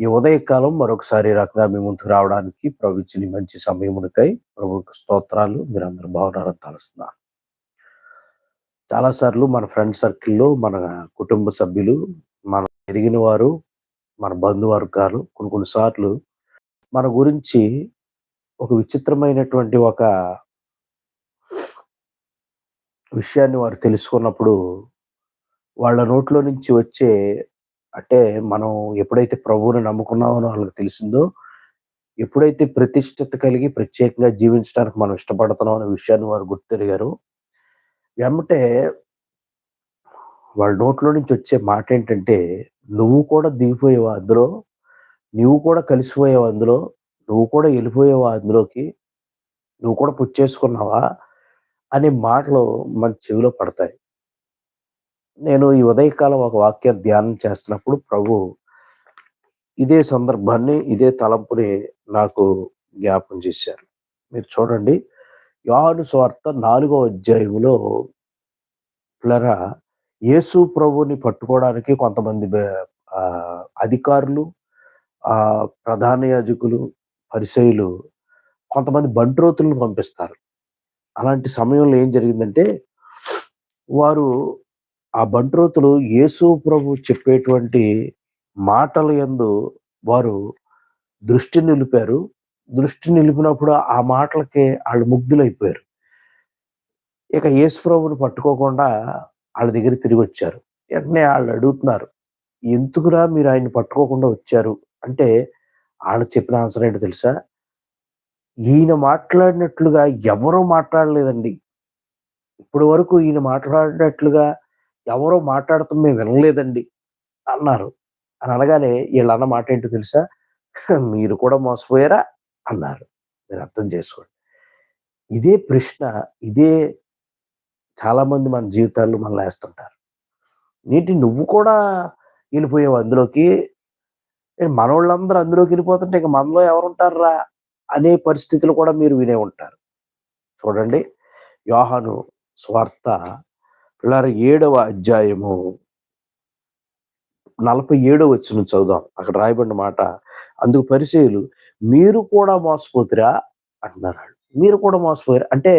ఈ ఉదయకాలం మరొకసారి రకంగా మీ ముందుకు రావడానికి ప్రవచించిన మంచి సమయమునికై ప్రభుకు స్తోత్రాలు మీరందరూ బాగున్నారని తలుస్తున్నారు చాలాసార్లు మన ఫ్రెండ్ సర్కిల్లో మన కుటుంబ సభ్యులు మన ఎరిగిన వారు మన బంధువర్గాలు కొన్ని కొన్నిసార్లు మన గురించి ఒక విచిత్రమైనటువంటి ఒక విషయాన్ని వారు తెలుసుకున్నప్పుడు వాళ్ళ నోట్లో నుంచి వచ్చే అంటే మనం ఎప్పుడైతే ప్రభువుని నమ్ముకున్నామో వాళ్ళకి తెలిసిందో ఎప్పుడైతే ప్రతిష్టత కలిగి ప్రత్యేకంగా జీవించడానికి మనం ఇష్టపడుతున్నాం అనే విషయాన్ని వారు గుర్తిరిగారు ఏమంటే వాళ్ళ నోట్లో నుంచి వచ్చే మాట ఏంటంటే నువ్వు కూడా దిగిపోయేవా అందులో? నువ్వు కూడా కలిసిపోయావు అందులో? నువ్వు కూడా వెళ్ళిపోయావా అందులోకి? నువ్వు కూడా పుచ్చేసుకున్నావా? అనే మాటలు మన చెవిలో పడతాయి. నేను ఈ ఉదయకాలం ఒక వాక్యం ధ్యానం చేస్తున్నప్పుడు ప్రభు ఇదే సందర్భాన్ని ఇదే తలంపుని నాకు జ్ఞాపం చేశారు. మీరు చూడండి యోహాను స్వార్థ నాలుగో అధ్యాయంలో పిల్లరా యేసు ప్రభుని పట్టుకోవడానికి కొంతమంది అధికారులు ఆ ప్రధాన యాజకులు పరిచయులు కొంతమంది బంట్రోతులను పంపిస్తారు. అలాంటి సమయంలో ఏం జరిగిందంటే వారు ఆ బంట్రోతులు యేసు ప్రభు చెప్పేటువంటి మాటల యందు వారు దృష్టి నిలిపారు. దృష్టి నిలిపినప్పుడు ఆ మాటలకే వాళ్ళు ముగ్ధులైపోయారు. ఇక యేసు ప్రభుని పట్టుకోకుండా వాళ్ళ దగ్గర తిరిగి వచ్చారు వెంటనే వాళ్ళు అడుగుతున్నారు ఎందుకురా మీరు ఆయన పట్టుకోకుండా వచ్చారు? అంటే వాళ్ళు చెప్పిన ఆన్సర్ ఏంటో తెలుసా? ఈయన మాట్లాడినట్లుగా ఎవరూ మాట్లాడలేదండి. ఇప్పటి వరకు ఈయన మాట్లాడినట్లుగా ఎవరో మాట్లాడటం మేము వినలేదండి అన్నారు. అని అనగానే వీళ్ళు అన్న మాట ఏంటో తెలుసా? మీరు కూడా మోసపోయారా? అన్నారు. మీరు అర్థం చేసుకోండి. ఇదే ప్రశ్న ఇదే చాలామంది మన జీవితాల్లో మనం వేస్తుంటారు. నీటి నువ్వు కూడా వెళ్ళిపోయావు అందులోకి? మనోళ్ళందరూ అందులోకి వెళ్ళిపోతుంటే ఇక మనలో ఎవరుంటారా అనే పరిస్థితులు కూడా మీరు వినే ఉంటారు. చూడండి. యోహాను స్వార్థ పిల్లల ఏడవ అధ్యాయము నలభై ఏడవ వచ్చిన చదుదాం అక్కడ రాయబడిన మాట అందుకు పరిచయులు మీరు కూడా మోసపోతురా? అంటున్నారు మీరు కూడా మోసపోయారు. అంటే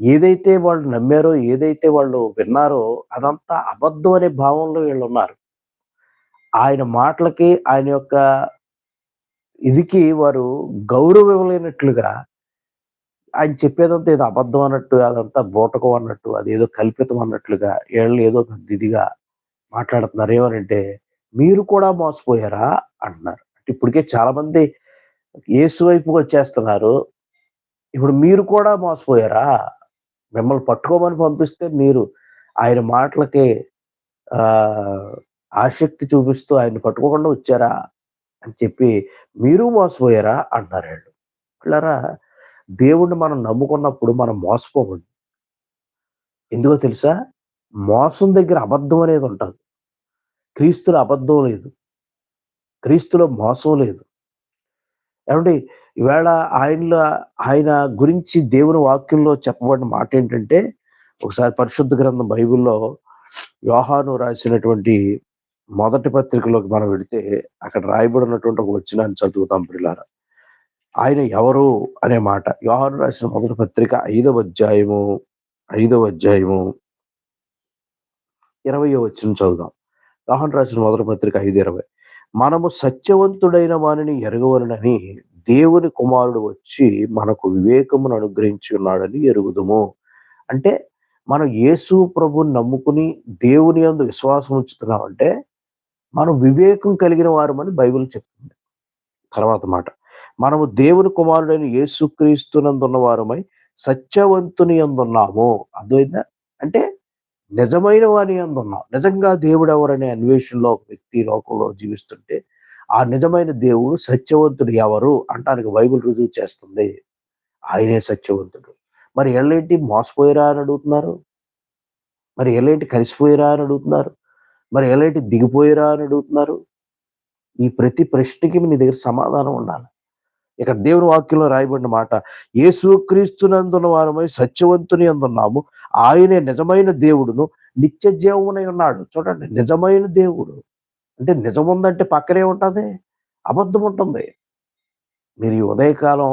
ఏదైతే వాళ్ళు నమ్మారో ఏదైతే వాళ్ళు విన్నారో అదంతా అబద్ధం అనే భావంలో వీళ్ళు ఉన్నారు. ఆయన మాటలకి ఆయన యొక్క ఇదికి వారు గౌరవం ఇవ్వలేనట్లుగా ఆయన చెప్పేదంతా ఏదో అబద్ధం అన్నట్టు అదంతా బూటకం అన్నట్టు అదేదో కల్పితం అన్నట్లుగా వీళ్ళు ఏదో పెద్ద ఇదిగా మాట్లాడుతున్నారు. ఏమనంటే మీరు కూడా మోసపోయారా? అంటున్నారు. అంటే ఇప్పటికే చాలా మంది యేసు వైపుకి వచ్చేస్తున్నారు. ఇప్పుడు మీరు కూడా మోసపోయారా? మిమ్మల్ని పట్టుకోమని పంపిస్తే మీరు ఆయన మాటలకి ఆసక్తి చూపిస్తూ ఆయన పట్టుకోకుండా వచ్చారా? అని చెప్పి మీరు మోసపోయారా? అంటున్నారు వాళ్ళు. పిల్లరా దేవుణ్ణి మనం నమ్ముకున్నప్పుడు మనం మోసపోకూడదు. ఎందుకో తెలుసా? మోసం దగ్గర అబద్ధం అనేది ఉంటుంది. క్రీస్తులో అబద్ధం లేదు. క్రీస్తులో మోసం లేదు. ఏమంటే ఈవేళ ఆయనలో ఆయన గురించి దేవుని వాక్యంలో చెప్పబడిన మాట ఏంటంటే ఒకసారి పరిశుద్ధ గ్రంథం బైబిల్లో యోహాను రాసినటువంటి మొదటి పత్రికలోకి మనం వెడితే అక్కడ రాయబడినటువంటి ఒక వచ్చినాన్ని చదువుతాం పిల్లారా ఆయన ఎవరు అనే మాట. యోహాను రాసిన మొదటి పత్రిక ఐదవ అధ్యాయము ఐదవ అధ్యాయము ఇరవయో వచ్చిన చదువుదాం. యోహాను రాసిన మొదటి పత్రిక ఐదు ఇరవై. మనము సత్యవంతుడైన వానిని ఎరగవలనని దేవుని కుమారుడు వచ్చి మనకు వివేకమును అనుగ్రహించి ఉన్నాడని ఎరుగుదుము. అంటే మనం యేసు ప్రభుని నమ్ముకుని దేవుని అందు విశ్వాసం ఉంచుతున్నామంటే మనం వివేకం కలిగిన వారమని బైబిల్ చెప్తుంది. తర్వాత మాట. మనము దేవుని కుమారుడైన యేసుక్రీస్తునందున్నవారమై సత్యవంతుని అందున్నాము అర్థమైందా? అంటే నిజమైన వాని అందున్నాం నిజంగా దేవుడు ఎవరనే అన్వేషణలో ఒక వ్యక్తి లోకంలో జీవిస్తుంటే ఆ నిజమైన దేవుడు సత్యవంతుడు ఎవరు అంటానికి బైబిల్ రుజువు చేస్తుంది. ఆయనే సత్యవంతుడు. మరి ఎళ్ళేంటి మోసపోయారా అని అడుగుతున్నారు? మరి ఎలాంటి కలిసిపోయారా అని అడుగుతున్నారు? మరి ఎలాంటి దిగిపోయిరా అని అడుగుతున్నారు? ఈ ప్రతి ప్రశ్నకి మీ దగ్గర సమాధానం ఉండాలి. ఇక్కడ దేవుని వాక్యంలో రాయబడిన మాట యేసుక్రీస్తునందున్న వారమై సత్యవంతుని అందున్నాము ఆయనే నిజమైన దేవుడును నిత్య జీవమునై ఉన్నాడు. చూడండి నిజమైన దేవుడు. అంటే నిజం ఉందంటే పక్కనే ఉంటుంది అబద్ధం ఉంటుంది. మీరు ఈ ఉదయకాలం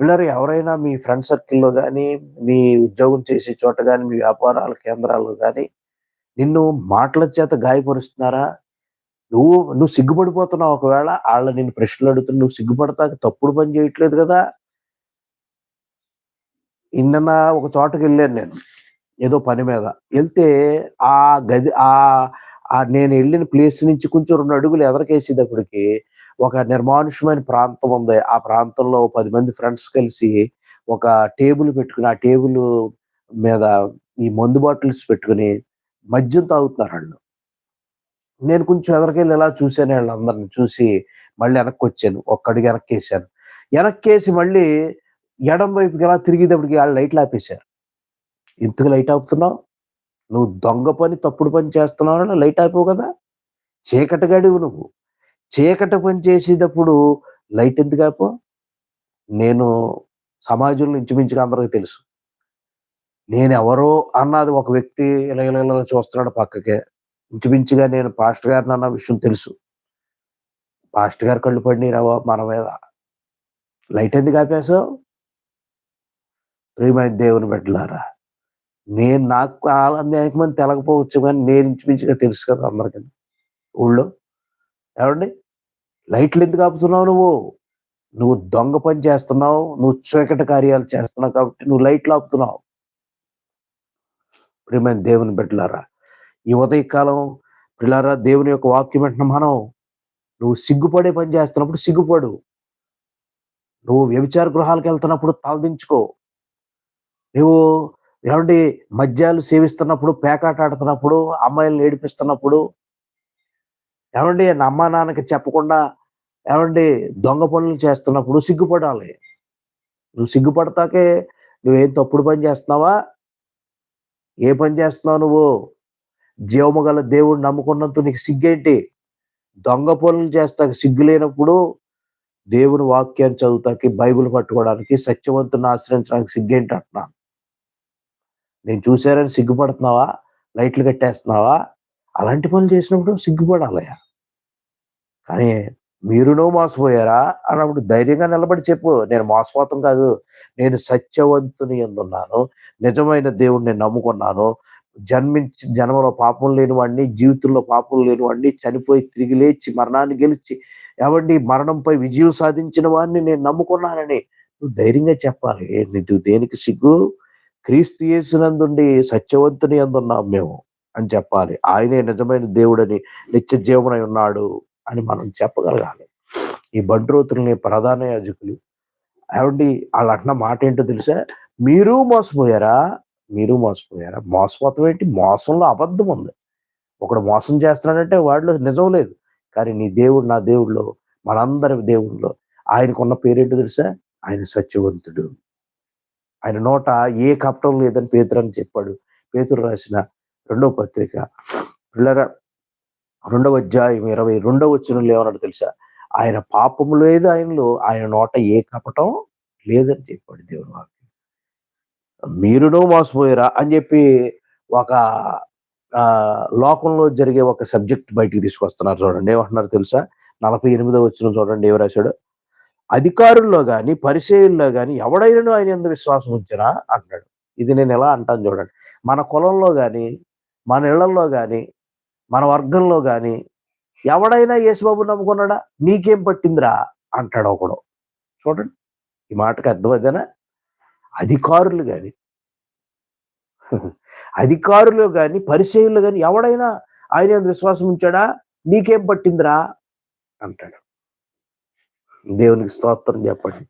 పిల్లలు ఎవరైనా మీ ఫ్రెండ్ సర్కిల్లో కానీ మీ ఉద్యోగం చేసే చోట కానీ మీ వ్యాపారాల కేంద్రాల్లో కానీ నిన్ను మాటల చేత గాయపరుస్తున్నారా? నువ్వు నువ్వు సిగ్గుపడిపోతున్నావు ఒకవేళ వాళ్ళ నేను ప్రశ్నలు అడుగుతున్నా నువ్వు సిగ్గుపడతా తప్పుడు పని చేయట్లేదు కదా? నిన్న ఒక చోటకి వెళ్ళాను నేను ఏదో పని మీద. వెళ్తే ఆ గది ఆ ఆ నేను వెళ్ళిన ప్లేస్ నుంచి కొంచెం రెండు అడుగులు ఎదరకేసేటప్పటికి ఒక నిర్మానుష్యమైన ప్రాంతం ఉంది. ఆ ప్రాంతంలో పది మంది ఫ్రెండ్స్ కలిసి ఒక టేబుల్ పెట్టుకుని ఆ టేబుల్ మీద ఈ మందు బాటిల్స్ పెట్టుకుని మద్యం తాగుతున్నారు వాళ్ళు. నేను కొంచెం ఎదరికెళ్ళి ఇలా చూశాను వాళ్ళందరిని చూసి మళ్ళీ వెనక్కి వచ్చాను ఒక్కడికి వెనక్కి వేసాను వెనక్కేసి మళ్ళీ ఎడం వైపుకి ఎలా తిరిగేటప్పటికి వాళ్ళు లైట్లు ఆపేశారు. ఎందుకు లైట్ ఆపుతున్నావు? నువ్వు దొంగ పని తప్పుడు పని చేస్తున్నావు లైట్ ఆపావు కదా? చీకటి గడివు నువ్వు. చీకటి పని చేసేటప్పుడు లైట్ ఎందుకు ఆపో నేను సమాజంలో ఇంచుమించుగా అందరికీ తెలుసు. నేను ఎవరో అన్నది ఒక వ్యక్తి ఇలా ఇలా ఇలా చూస్తున్నాడు పక్కకే. ఇంచుమించుగా నేను పాస్టర్ గారిని అన్న విషయం తెలుసు. పాస్టర్ గారు కళ్ళు పడినారావో మన మీద. లైట్ ఎందుకు ఆపేసావు ప్రియమైన దేవుని బిడ్డలారా నేను నాకు ఆనందానికి మంది తెలకపోవచ్చు కానీ నేను ఇంచుమించుగా తెలుసు కదా అందరికీ. ఊళ్ళో? ఏమండి లైట్లు ఎందుకు ఆపుతున్నావు నువ్వు? నువ్వు దొంగ పని చేస్తున్నావు నువ్వు చీకటి కార్యాలు చేస్తున్నావు కాబట్టి నువ్వు లైట్లు ఆపుతున్నావు. ప్రియమైన దేవుని బిడ్డలారా ఈ ఉదయకాలం పిల్లారా దేవుని యొక్క వాక్యం వెంటనే మనం నువ్వు సిగ్గుపడే పని చేస్తున్నప్పుడు సిగ్గుపడు. నువ్వు వ్యభిచార గృహాలకు వెళ్తున్నప్పుడు తలదించుకో. నువ్వు ఏమండి మద్యాలు సేవిస్తున్నప్పుడు పేకాట ఆడుతున్నప్పుడు అమ్మాయిలను ఏడిపిస్తున్నప్పుడు ఏమండి నా అమ్మా నాన్నకి చెప్పకుండా ఏమండి దొంగ పనులు చేస్తున్నప్పుడు సిగ్గుపడాలి. నువ్వు సిగ్గుపడతాకే నువ్వేం తప్పుడు పని చేస్తున్నావా? ఏ పని చేస్తున్నావు నువ్వు? జీవము గల దేవుడు నమ్ముకున్నంత నీకు సిగ్గేంటి? దొంగ పనులు చేస్తాక సిగ్గు లేనప్పుడు దేవుని వాక్యాన్ని చదువుతాకి బైబిల్ పట్టుకోవడానికి సత్యవంతుని ఆశ్రయించడానికి సిగ్గేంటి అంటున్నాను. నేను చూశారని సిగ్గుపడుతున్నావా? లైట్లు కట్టేస్తున్నావా? అలాంటి పనులు చేసినప్పుడు సిగ్గుపడాలయ్యా. కానీ మీరునో మోసపోయారా? అన్నప్పుడు ధైర్యంగా నిలబడి చెప్పు. నేను మోసపోతాం కాదు. నేను సత్యవంతుని ఎందున్నాను? నిజమైన దేవుడిని నమ్ముకున్నాను. జన్మించి జన్మలో పాపం లేనివాడిని జీవితంలో పాపం లేనివాడిని చనిపోయి తిరిగి లేచి మరణాన్ని గెలిచి ఎవండి మరణంపై విజయం సాధించిన వాడిని నేను నమ్ముకున్నానని నువ్వు ధైర్యంగా చెప్పాలి. నీకు దేనికి సిగ్గు? క్రీస్తు యేసునందుండి సత్యవంతుని అందున్నాం మేము అని చెప్పాలి. ఆయనే నిజమైన దేవుడని నిత్య జీవనై ఉన్నాడు అని మనం చెప్పగలగాలి. ఈ బండ్రోతుల్ని ప్రధాన యాజకులు ఏమండి వాళ్ళు అంటున్న మాట ఏంటో తెలుసా? మీరు మోసపోయారా? మీరు మోసపోయారా? మోసపోతాం ఏంటి? మోసంలో అబద్ధం ఉంది. ఒకడు మోసం చేస్తున్నాడంటే వాడిలో నిజం లేదు. కానీ నీ దేవుడు నా దేవుడిలో మనందరి దేవుడిలో ఆయనకున్న పేరేంటో తెలుసా? ఆయన సత్యవంతుడు. ఆయన నోట ఏ కపటం లేదని పేతురు అని చెప్పాడు. పేతురు రాసిన రెండవ పత్రిక. పిల్లర రెండవ అధ్యాయం ఇరవై రెండవ వచ్చిన ఏమన్నాడు తెలుసా? ఆయన పాపం లేదు ఆయనలో ఆయన నోట ఏ కపటం లేదని చెప్పాడు దేవుని వాక్యం. మీరునో మోసపోయారా అని చెప్పి ఒక లోకంలో జరిగే ఒక సబ్జెక్ట్ బయటికి తీసుకొస్తున్నారు చూడండి. ఏమంటున్నారు తెలుసా? నలభై ఎనిమిదో వచ్చిన చూడండి ఏమి రాశాడు? అధికారుల్లో కానీ పరిచయంలో కానీ ఎవడైనా ఆయన ఎందుకు విశ్వాసం ఉంచినా అంటాడు ఇది నేను ఎలా అంటాను చూడండి. మన కులంలో కానీ మన ఇళ్ళలో కానీ మన వర్గంలో కానీ ఎవడైనా యేసుబాబు నమ్ముకున్నాడా? నీకేం పట్టిందిరా? అంటాడు ఒకడు. చూడండి. ఈ మాటకి అదేనా? అధికారులు కానీ అధికారులు కానీ పరిచయులు కానీ ఎవడైనా ఆయన విశ్వాసం ఉంచాడా? నీకేం పట్టిందిరా? అంటాడు. దేవునికి స్తోత్రం చెప్పండి.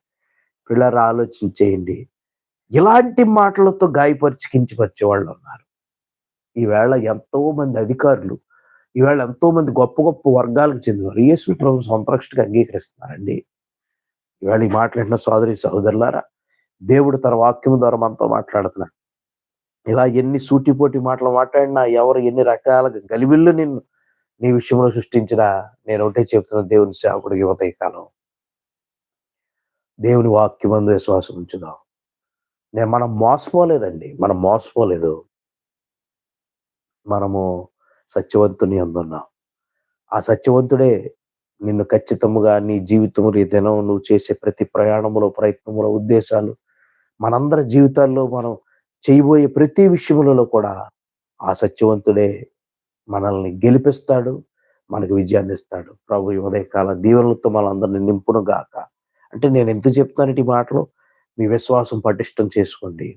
పిల్లలు ఆలోచన చేయండి. ఇలాంటి మాటలతో గాయపరిచి కించపరిచే వాళ్ళు ఉన్నారు. ఈవేళ ఎంతో మంది అధికారులు ఈవేళ ఎంతో మంది గొప్ప గొప్ప వర్గాలకు చెందిన యేసు ప్రభు సంరక్షణగా అంగీకరిస్తున్నారండి. ఈవేళ ఈ మాట్లాడిన సోదరి సహోదరులారా దేవుడు తన వాక్యం ద్వారా మనతో మాట్లాడుతున్నాడు. ఇలా ఎన్ని సూటిపోటి మాటలు మాట్లాడినా ఎవరు ఎన్ని రకాలుగా గలిబిల్లు నిన్ను నీ విషయంలో సృష్టించినా నేను ఒకటే చెప్తున్న దేవుని సేవకుడు యువత కాలం. దేవుని వాక్యం అందు విశ్వాసం ఉంచుదాం. నేను మనం మోసపోలేదండి. మనం మోసపోలేదు. మనము సత్యవంతుని అందున్నాం. ఆ సత్యవంతుడే నిన్ను ఖచ్చితముగా నీ జీవితం దినం నువ్వు చేసే ప్రతి ప్రయాణములో ప్రయత్నములో ఉద్దేశాలు మనందరి జీవితాల్లో మనం చేయబోయే ప్రతి విషయములలో కూడా ఆ సత్యవంతుడే మనల్ని గెలిపిస్తాడు మనకు విజయాన్ని ఇస్తాడు. ప్రభు ఈ ఉదయకాల దీవెనలతో మనందరినీ నింపును గాక. అంటే నేను ఎంత చెప్తాను ఈ మాటలు? మీ విశ్వాసం పటిష్టం చేసుకోండి.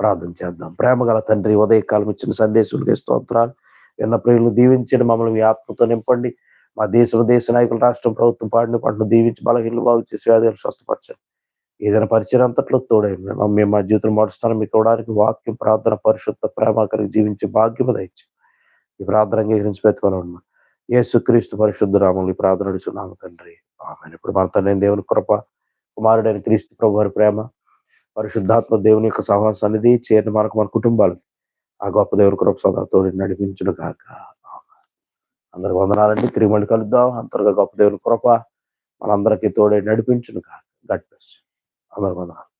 ప్రార్థన చేద్దాం. ప్రేమ గల తండ్రి ఉదయకాలం ఇచ్చిన సందేశులకి స్తోత్రాలు విన్న ప్రియులు దీవించండి. మమ్మల్ని మీ ఆత్మతో నింపండి. మా దేశ దేశ నాయకులు రాష్ట్రం ప్రభుత్వం పాడిన పంటను దీవించి బలహీనలు బాగు చేసి వ్యాధులు స్వస్థపరచండి. ఏదైనా పరిచయం అంతట్లో తోడైంది. మేము మా జీవితం మారుస్తాను మీకు ఇవ్వడానికి వాక్యం ప్రార్థన పరిశుద్ధ ప్రేమ కలిగి జీవించే భాగ్యము దయచి ఈ ప్రార్థన అంగీకరించి పెట్టుకొని ఉన్నాం యేసుక్రీస్తు పరిశుద్ధ రాములు ఈ ప్రార్థన అడుచున్నాము తండ్రి. ఆమె ఇప్పుడు మన తండ్రి దేవుని కృప కుమారుడైన క్రీస్తు ప్రభు వారి ప్రేమ పరిశుద్ధాత్మ దేవుని యొక్క సహవాస అనేది చేరిన మనకు మన కుటుంబాలు ఆ గొప్ప దేవుని కృప సదా తోడి నడిపించును కాక అందరికి వందనాలండి. తిరిగి మళ్ళీ కలుద్దాం. అంతర్గా గొప్ప దేవుని కృప మనందరికీ తోడే నడిపించును కాక గట్ అందరికి వందనాలు